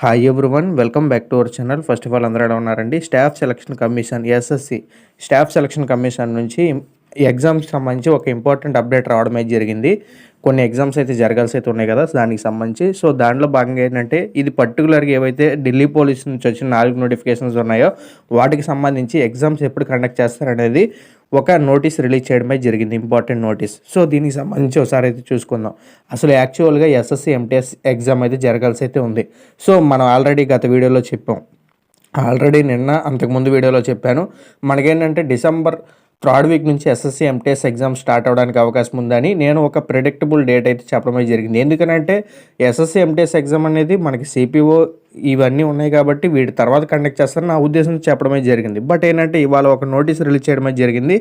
Hi everyone welcome back to our channel first of all అందరూ ఎలా ఉన్నారండి? Staff selection commission SSC staff selection commission నుంచి ఎగ్జామ్స్కి సంబంధించి ఒక ఇంపార్టెంట్ అప్డేట్ రావడం అయితే జరిగింది. కొన్ని ఎగ్జామ్స్ అయితే జరగాల్సి అయితే ఉన్నాయి కదా దానికి సంబంధించి. సో దాంట్లో భాగంగా ఏంటంటే ఇది పర్టికులర్గా ఏవైతే ఢిల్లీ పోలీస్ నుంచి వచ్చిన నాలుగు నోటిఫికేషన్స్ ఉన్నాయో వాటికి సంబంధించి ఎగ్జామ్స్ ఎప్పుడు కండక్ట్ చేస్తారనేది ఒక నోటీస్ రిలీజ్ చేయడమే జరిగింది ఇంపార్టెంట్ నోటీస్. సో దీనికి సంబంధించి ఒకసారి అయితే చూసుకుందాం. అసలు యాక్చువల్గా ఎస్ఎస్సి ఎంటీఎస్ ఎగ్జామ్ అయితే జరగాల్సి అయితే ఉంది. సో మనం ఆల్రెడీ గత వీడియోలో చెప్పాం. ఆల్రెడీ నిన్న అంతకుముందు వీడియోలో చెప్పాను. మనకేంటంటే డిసెంబర్ థర్డ్ వీక్ నుంచి ఎస్ఎస్సి ఎంటీఎస్ ఎగ్జామ్ స్టార్ట్ అవడానికి అవకాశం ఉందని నేను ఒక ప్రిడిక్టబుల్ డేట్ అయితే చెప్పడమే జరిగింది. ఎందుకనంటే ఎస్ఎస్సి ఎంటీఎస్ ఎగ్జామ్ అనేది మనకి సిపిఓ ఇవన్నీ ఉన్నాయి కాబట్టి వీటి తర్వాత కండక్ట్ చేస్తారని నా ఉద్దేశం చెప్పడమే జరిగింది. బట్ ఏంటంటే ఇవాళ ఒక నోటీస్ రిలీజ్ చేయడమే జరిగింది.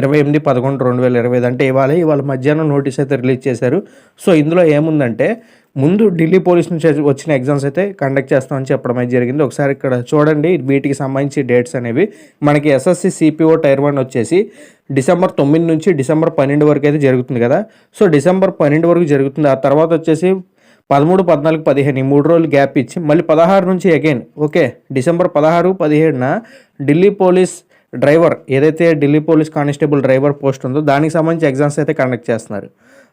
ఇరవై ఎనిమిది పదకొండు రెండు వేల ఇరవై ఐదు అంటే ఇవాళ ఇవాళ మధ్యాహ్నం నోటీస్ అయితే రిలీజ్ చేశారు. సో ఇందులో ఏముందంటే ముందు ఢిల్లీ పోలీస్ నుంచి వచ్చిన ఎగ్జామ్స్ అయితే కండక్ట్ చేస్తామని చెప్పడం అయితే జరిగింది. ఒకసారి ఇక్కడ చూడండి వీటికి సంబంధించి డేట్స్ అనేవి. మనకి ఎస్ఎస్సి సిపిఓ టైర్ వన్ వచ్చేసి డిసెంబర్ తొమ్మిది నుంచి డిసెంబర్ పన్నెండు వరకు అయితే జరుగుతుంది కదా. సో డిసెంబర్ పన్నెండు వరకు జరుగుతుంది. ఆ తర్వాత వచ్చేసి పదమూడు పద్నాలుగు పదిహేను ఈ మూడు రోజులు గ్యాప్ ఇచ్చి మళ్ళీ పదహారు నుంచి అగైన్ ఓకే డిసెంబర్ పదహారు పదిహేడున ఢిల్లీ పోలీస్ డ్రైవర్ ఏదైతే Delhi police constable driver post ఉందో దానికి సంబంధించి ఎగ్జామ్స్ అయితే కండక్ట్ చేస్తున్నారు.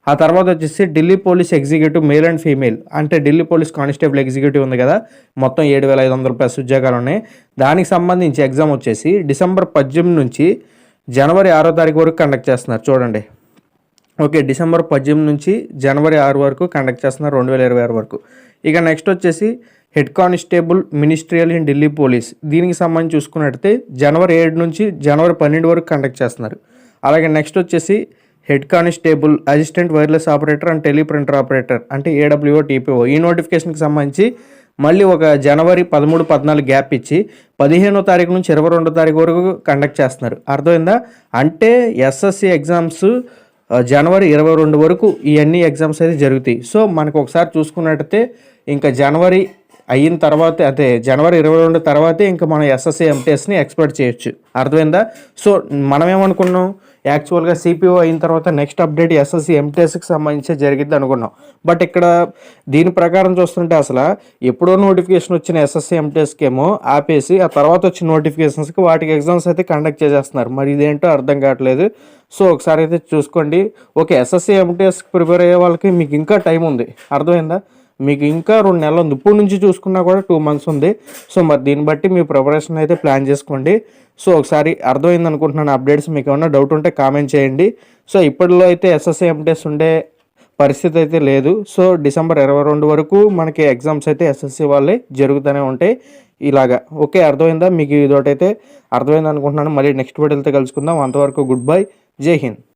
ఆ తర్వాత వచ్చేసి Delhi police executive male and female అంటే ఢిల్లీ పోలీస్ కానిస్టేబుల్ ఎగ్జిక్యూటివ్ ఉంది కదా మొత్తం ఏడు వేల ఐదు వందల ప్లస్ ఉద్యోగాలు ఉన్నాయి. దానికి సంబంధించి ఎగ్జామ్ వచ్చేసి డిసెంబర్ పద్దెనిమిది నుంచి జనవరి ఆరో తారీఖు వరకు కండక్ట్ చేస్తున్నారు. చూడండి. ఓకే డిసెంబర్ పద్దెనిమిది నుంచి జనవరి ఆరు వరకు కండక్ట్ చేస్తున్నారు రెండు వేల ఇరవై ఆరు వరకు. ఇక నెక్స్ట్ వచ్చేసి head constable ministerial in Delhi police దీనికి సంబంధించి చూసుకున్నట్టయితే జనవరి ఏడు నుంచి జనవరి పన్నెండు వరకు కండక్ట్ చేస్తున్నారు. అలాగే నెక్స్ట్ వచ్చేసి head constable assistant wireless operator and teleprinter operator అంటే ఏడబ్ల్యూఓ టీపీఓ ఈ నోటిఫికేషన్కి సంబంధించి మళ్ళీ ఒక జనవరి పదమూడు పద్నాలుగు గ్యాప్ ఇచ్చి పదిహేనో తారీఖు నుంచి ఇరవై రెండో తారీఖు వరకు కండక్ట్ చేస్తున్నారు. అర్థమైందా? అంటే ఎస్ఎస్సి ఎగ్జామ్స్ జనవరి ఇరవై రెండు వరకు ఇవన్నీ ఎగ్జామ్స్ అయితే జరుగుతాయి. సో మనకు ఒకసారి చూసుకున్నట్టయితే ఇంకా జనవరి అయిన తర్వాత అదే జనవరి ఇరవై రెండు తర్వాతే ఇంకా మనం ఎస్ఎస్సి ఎంటీఎస్ని ఎక్స్పెక్ట్ చేయొచ్చు. అర్థమైందా? సో మనం ఏమనుకున్నాం యాక్చువల్గా సిపిఓ అయిన తర్వాత నెక్స్ట్ అప్డేట్ ఎస్ఎస్సి ఎంటీఎస్కి సంబంధించి జరిగిద్ది అనుకున్నాం. బట్ ఇక్కడ దీని ప్రకారం చూస్తుంటే అసలు ఎప్పుడో నోటిఫికేషన్ వచ్చిన ఎస్ఎస్సి ఎంటీఎస్కి ఏమో ఆపేసి ఆ తర్వాత వచ్చిన నోటిఫికేషన్స్కి వాటికి ఎగ్జామ్స్ అయితే కండక్ట్ చేసేస్తున్నారు. మరి ఇదేంటో అర్థం కావట్లేదు. సో ఒకసారి అయితే చూసుకోండి. ఓకే ఎస్ఎస్సి ఎంటీఎస్కి ప్రిపేర్ అయ్యే వాళ్ళకి మీకు ఇంకా టైం ఉంది. అర్థమైందా? మీకు ఇంకా రెండు నెలలు ఉంది. ఇప్పుడు నుంచి చూసుకున్నా కూడా టూ మంత్స్ ఉంది. సో మరి దీన్ని బట్టి మీ ప్రిపరేషన్ అయితే ప్లాన్ చేసుకోండి. సో ఒకసారి అర్థమైంది అనుకుంటున్నాను. అప్డేట్స్ మీకు ఏమైనా డౌట్ ఉంటే కామెంట్ చేయండి. సో ఇప్పటిలో అయితే ఎస్ఎస్ఐ ఎంటెస్ ఉండే పరిస్థితి అయితే లేదు. సో డిసెంబర్ ఇరవై రెండు వరకు మనకి ఎగ్జామ్స్ అయితే ఎస్ఎస్సి వాళ్ళే జరుగుతూనే ఉంటాయి. ఇలాగా. ఓకే అర్థమైందా? మీకు ఇదొకటైతే అర్థమైంది అనుకుంటున్నాను. మళ్ళీ నెక్స్ట్ వీడియోతో కలుసుకుందాం. అంతవరకు గుడ్ బై జై హింద్.